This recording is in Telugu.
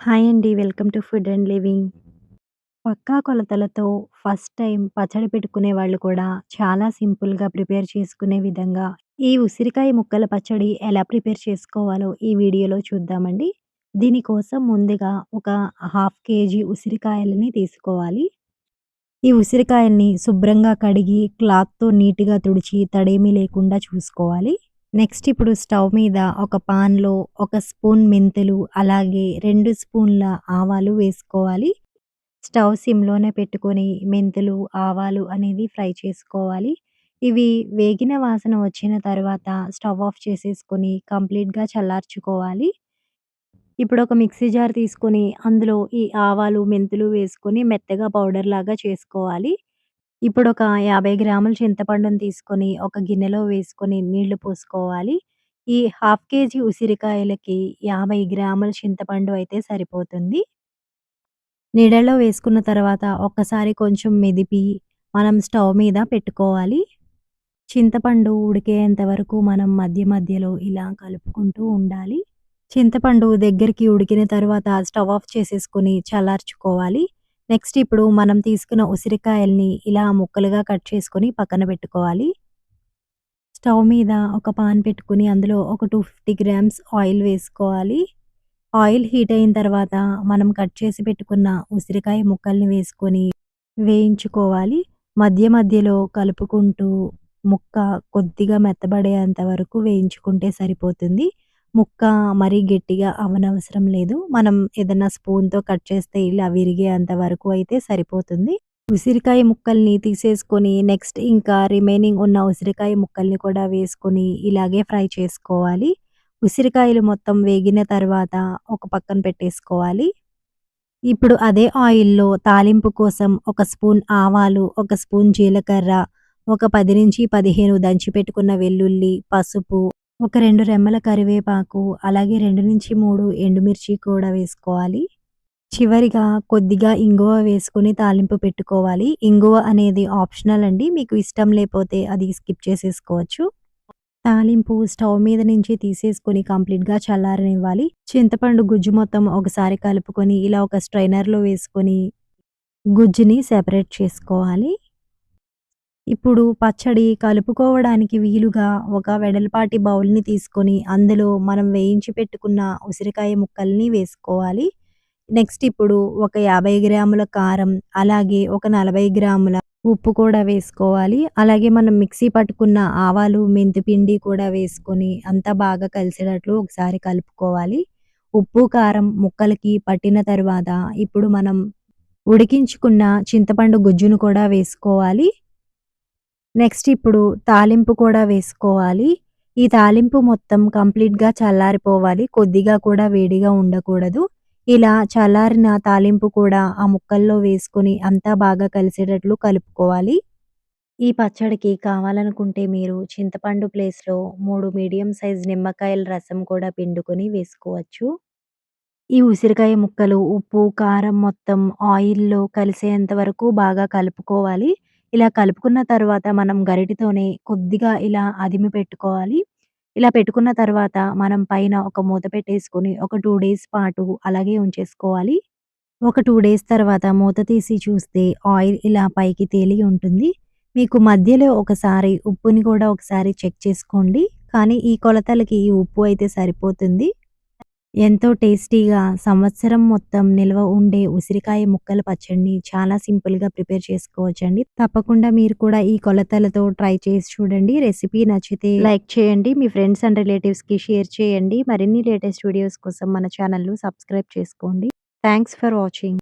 హాయ్ అండి. Welcome to food and living. పక్కా కొలతలతో ఫస్ట్ టైమ్ పచ్చడి పెట్టుకునే వాళ్ళు కూడా చాలా సింపుల్‌గా ప్రిపేర్ చేసుకునే విధంగా ఈ ఉసిరికాయ ముక్కల పచ్చడి ఎలా ప్రిపేర్ చేసుకోవాలో ఈ వీడియోలో చూద్దామండి. దీనికోసం ముందుగా ఒక హాఫ్ కేజీ ఉసిరికాయలని తీసుకోవాలి. ఈ ఉసిరికాయల్ని శుభ్రంగా కడిగి క్లాత్‌తో నీట్‌గా తుడిచి తడేమీ లేకుండా చూసుకోవాలి. నెక్స్ట్ ఇప్పుడు స్టవ్ మీద ఒక పాన్‌లో ఒక స్పూన్ మెంతులు, అలాగే రెండు స్పూన్ల ఆవాలు వేసుకోవాలి. స్టవ్ సిమ్‌లోనే పెట్టుకొని మెంతులు, ఆవాలు అనేది ఫ్రై చేసుకోవాలి. ఇవి వేగిన వాసన వచ్చిన తర్వాత స్టవ్ ఆఫ్ చేసేసుకొని కంప్లీట్‌గా చల్లార్చుకోవాలి. ఇప్పుడు ఒక మిక్సీ జార్ తీసుకొని అందులో ఈ ఆవాలు, మెంతులు వేసుకొని మెత్తగా పౌడర్ లాగా చేసుకోవాలి. ఇప్పుడు ఒక 50 గ్రాముల చింతపండుని తీసుకొని ఒక గిన్నెలో వేసుకొని నీళ్ళు పోసుకోవాలి. ఈ హాఫ్ కేజీ ఉసిరికాయలకి 50 గ్రాముల చింతపండు అయితే సరిపోతుంది. నీడలో వేసుకున్న తర్వాత ఒక్కసారి కొంచెం మెదిపి మనం స్టవ్ మీద పెట్టుకోవాలి. చింతపండు ఉడికేంత వరకు మనం మధ్య మధ్యలో ఇలా కలుపుకుంటూ ఉండాలి. చింతపండు దగ్గరికి ఉడికిన తర్వాత స్టవ్ ఆఫ్ చేసేసుకొని చల్లార్చుకోవాలి. నెక్స్ట్ ఇప్పుడు మనం తీసుకున్న ఉసిరికాయల్ని ఇలా ముక్కలుగా కట్ చేసుకొని పక్కన పెట్టుకోవాలి. స్టవ్ మీద ఒక పాన్ పెట్టుకొని అందులో ఒక 250 గ్రామ్స్ ఆయిల్ వేసుకోవాలి. ఆయిల్ హీట్ అయిన తర్వాత మనం కట్ చేసి పెట్టుకున్న ఉసిరికాయ ముక్కల్ని వేసుకొని వేయించుకోవాలి. మధ్య మధ్యలో కలుపుకుంటూ ముక్క కొద్దిగా మెత్తబడేంత వరకు వేయించుకుంటే సరిపోతుంది. ముక్క మరీ గట్టిగా అవనవసరం లేదు. మనం ఏదైనా స్పూన్‌తో కట్ చేస్తే ఇలా విరిగేంత వరకు అయితే సరిపోతుంది. ఉసిరికాయ ముక్కల్ని తీసేసుకొని నెక్స్ట్ ఇంకా రిమైనింగ్ ఉన్న ఉసిరికాయ ముక్కల్ని కూడా వేసుకొని ఇలాగే ఫ్రై చేసుకోవాలి. ఉసిరికాయలు మొత్తం వేగిన తర్వాత ఒక పక్కన పెట్టేసుకోవాలి. ఇప్పుడు అదే ఆయిల్‌లో తాలింపు కోసం ఒక స్పూన్ ఆవాలు, ఒక స్పూన్ జీలకర్ర, ఒక 10-15 దంచి పెట్టుకున్న వెల్లుల్లి, పసుపు, ఒక రెండు రెమ్మల కరివేపాకు, అలాగే 2-3 ఎండుమిర్చి కూడా వేసుకోవాలి. చివరిగా కొద్దిగా ఇంగువ వేసుకొని తాలింపు పెట్టుకోవాలి. ఇంగువ అనేది ఆప్షనల్ అండి. మీకు ఇష్టం లేకపోతే అది స్కిప్ చేసేసుకోవచ్చు. తాలింపు స్టవ్ మీద నుంచి తీసేసుకొని కంప్లీట్‌గా చల్లారనివ్వాలి. చింతపండు గుజ్జు మొత్తం ఒకసారి కలుపుకొని ఇలా ఒక స్ట్రైనర్‌లో వేసుకొని గుజ్జుని సెపరేట్ చేసుకోవాలి. ఇప్పుడు పచ్చడి కలుపుకోవడానికి వీలుగా ఒక వెడల్పాటి బౌల్‌ని తీసుకొని అందులో మనం వేయించి పెట్టుకున్న ఉసిరికాయ ముక్కల్ని వేసుకోవాలి. నెక్స్ట్ ఇప్పుడు ఒక 50 గ్రాముల కారం, అలాగే ఒక 40 గ్రాముల ఉప్పు కూడా వేసుకోవాలి. అలాగే మనం మిక్సీ పట్టుకున్న ఆవాలు, మెంతిపిండి కూడా వేసుకొని అంతా బాగా కలిసేటట్లు ఒకసారి కలుపుకోవాలి. ఉప్పు, కారం ముక్కలకి పట్టిన తర్వాత ఇప్పుడు మనం ఉడికించుకున్న చింతపండు గుజ్జును కూడా వేసుకోవాలి. నెక్స్ట్ ఇప్పుడు తాలింపు కూడా వేసుకోవాలి. ఈ తాలింపు మొత్తం కంప్లీట్‌గా చల్లారిపోవాలి. కొద్దిగా కూడా వేడిగా ఉండకూడదు. ఇలా చల్లారిన తాలింపు కూడా ఆ ముక్కల్లో వేసుకొని అంతా బాగా కలిసేటట్లు కలుపుకోవాలి. ఈ పచ్చడికి కావాలనుకుంటే మీరు చింతపండు ప్లేస్‌లో మూడు మీడియం సైజ్ నిమ్మకాయల రసం కూడా పిండుకొని వేసుకోవచ్చు. ఈ ఉసిరికాయ ముక్కలు ఉప్పు, కారం మొత్తం ఆయిల్‌లో కలిసేంత వరకు బాగా కలుపుకోవాలి. ఇలా కలుపుకున్న తర్వాత మనం గరిటెతోనే కొద్దిగా ఇలా అదిమి పెట్టుకోవాలి. ఇలా పెట్టుకున్న తర్వాత మనం పైన ఒక మూత పెట్టేసుకొని ఒక 2 డేస్ పాటు అలాగే ఉంచేసుకోవాలి. ఒక 2 డేస్ తర్వాత మూత తీసి చూస్తే ఆయిల్ ఇలా పైకి తేలి ఉంటుంది. మీకు మధ్యలో ఒకసారి ఉప్పుని కూడా ఒకసారి చెక్ చేసుకోండి. కానీ ఈ కొలతలకి ఈ ఉప్పు అయితే సరిపోతుంది. ఎంతో టేస్టీగా సంవత్సరం మొత్తం నిల్వ ఉండే ఉసిరికాయ ముక్కల పచ్చడిని చాలా సింపుల్‌గా ప్రిపేర్ చేసుకోవచ్చండి. తప్పకుండా మీరు కూడా ఈ కొలతలతో ట్రై చేసి చూడండి. రెసిపీ నచ్చితే లైక్ చేయండి. మీ ఫ్రెండ్స్ అండ్ రిలేటివ్స్‌కి షేర్ చేయండి. మరిన్ని లేటెస్ట్ వీడియోస్ కోసం మన ఛానల్‌ను సబ్స్క్రైబ్ చేసుకోండి. Thanks for watching.